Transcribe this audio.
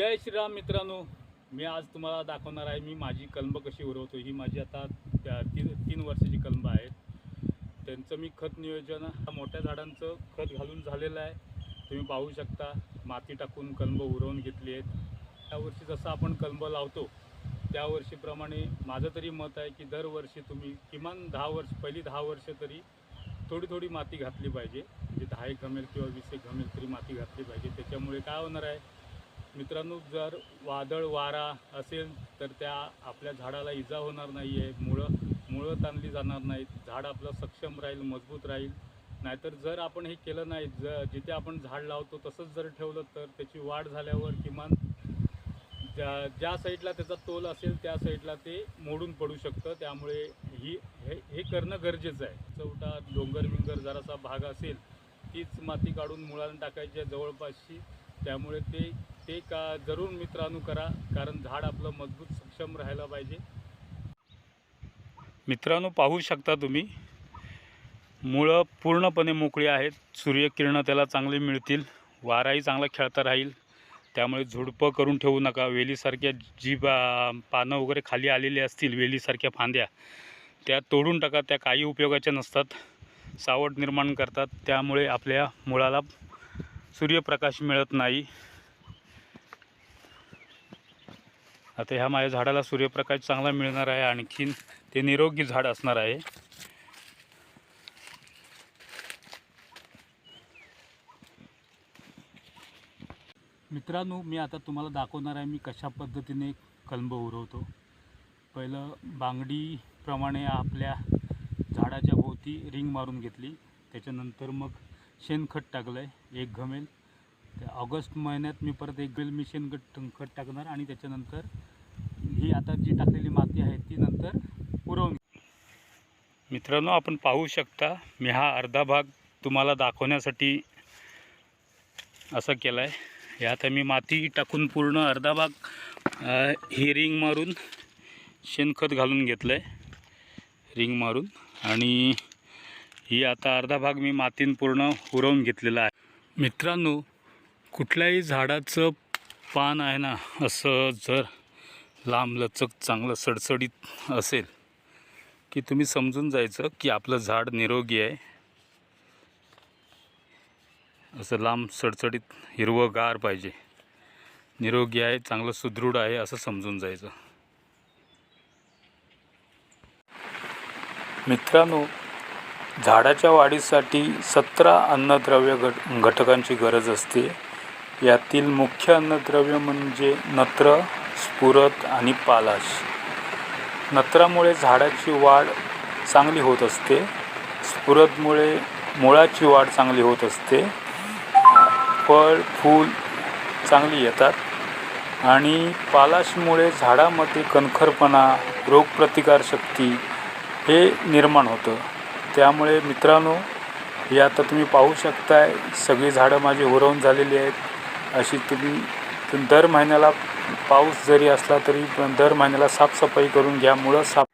जय श्रीराम मित्रांनो मी आज तुम्हाला दाखवणार आहे मी माझी कलंब कशी उरवतो ही माझी आता त्या- तीन तीन वर्षाची कलंब आहेत. त्यांचं मी खत नियोजन मोठ्या झाडांचं खत घालून झालेलं आहे. तुम्ही पाहू शकता माती टाकून कलंब उरवून घेतली आहेत. त्यावर्षी जसं आपण कलंब लावतो त्या वर्षीप्रमाणे माझं तरी मत आहे की दरवर्षी तुम्ही किमान दहा वर्ष पहिली दहा वर्ष तरी थोडी थोडी माती घातली पाहिजे. म्हणजे दहा एक घमेल किंवा वीस एक घमेल तरी माती घातली पाहिजे. त्याच्यामुळे काय होणार आहे मित्रांनो जर वादळ वारा असेल तर त्या आपल्या झाडाला इजा होणार नाही आहे मुळं मुळं ताणली जाणार नाहीत. झाड आपलं सक्षम राहील मजबूत राहील. नाहीतर जर आपण हे केलं नाही ज जिथे आपण झाड लावतो तसंच जर ठेवलं तर त्याची वाढ झाल्यावर किमान ज्या ज्या साईडला त्याचा तोल असेल त्या साईडला ते मोडून पडू शकतं. त्यामुळे ही हे हे करणं गरजेचं आहे. चौटा डोंगर बिंगर जरासा भाग असेल तीच माती काढून मुळाला टाकायची आहे जवळपासची. त्यामुळे ते ते का जरूर मित्रांनो करा कारण झाड आपलं मजबूत सक्षम राहायला पाहिजे. मित्रांनो पाहू शकता तुम्ही मुळं पूर्णपणे मोकळी आहेत. सूर्यकिरणं त्याला चांगली मिळतील वाराही चांगला खेळता राहील. त्यामुळे झुडपं करून ठेवू नका. वेलीसारख्या जी बा पानं वगैरे खाली आलेली असतील वेलीसारख्या फांद्या त्या तोडून टाका. त्या काही उपयोगाच्या नसतात. सावट निर्माण करतात. त्यामुळे आपल्या मुळाला सूर्यप्रकाश मिळत नाही. आता ह्या माझ्या झाडाला सूर्यप्रकाश चांगला मिळणार आहे. आणखीन ते निरोगी झाड असणार आहे. मित्रांनो मी आता तुम्हाला दाखवणार आहे मी कशा पद्धतीने कलंब उरवतो. पहिलं बांगडीप्रमाणे आपल्या झाडाच्या भोवती रिंग मारून घेतली. त्याच्यानंतर मग शेणखत टाकलं आहे एक घमेल. ते ऑगस्ट महिन्यात मी परत एक बेल मी शेणखत खत टाकणार आणि त्याच्यानंतर ही आता जी टाकलेली माती आहे ती नंतर पुरवून मित्रांनो आपण पाहू शकता मी हा अर्धा भाग तुम्हाला दाखवण्यासाठी असं केला आहे यात मी माती टाकून पूर्ण अर्धा भाग ही रिंग मारून शेणखत घालून घेतलं आहे रिंग मारून. आणि ही आता अर्धा भाग मी मातीन पूर्ण उरवून घेतलेला आहे. मित्रांनो कुठल्याही झाडाचं पान आहे ना असं जर लांब लचक चांगलं सडसडीत असेल की तुम्ही समजून जायचं की आपलं झाड निरोगी आहे. असं लांब सडसडीत हिरवंगार पाहिजे. निरोगी आहे चांगलं सुदृढ आहे असं समजून जायचं. मित्रांनो झाडाच्या वाढीसाठी सतरा अन्नद्रव्य घट घटकांची गरज असते. यातील मुख्य अन्नद्रव्य म्हणजे नत्र स्फुरत आणि पालाश. नत्रामुळे झाडाची वाढ चांगली होत असते. स्फुरतमुळे मुळाची वाढ चांगली होत असते. फळ फूल चांगली येतात. आणि पालाशमुळे झाडामध्ये कणखरपणा रोगप्रतिकारशक्ती हे निर्माण होतं. त्यामुळे मित्रांनो हे आता तुम्ही पाहू शकताय. सगळी झाडं माझी उरवून झालेली आहेत. अशी तुम्ही दर महिन्याला पाऊस जरी असला तरी दर महिन्याला साफसफाई करून घ्या. मुळं साफ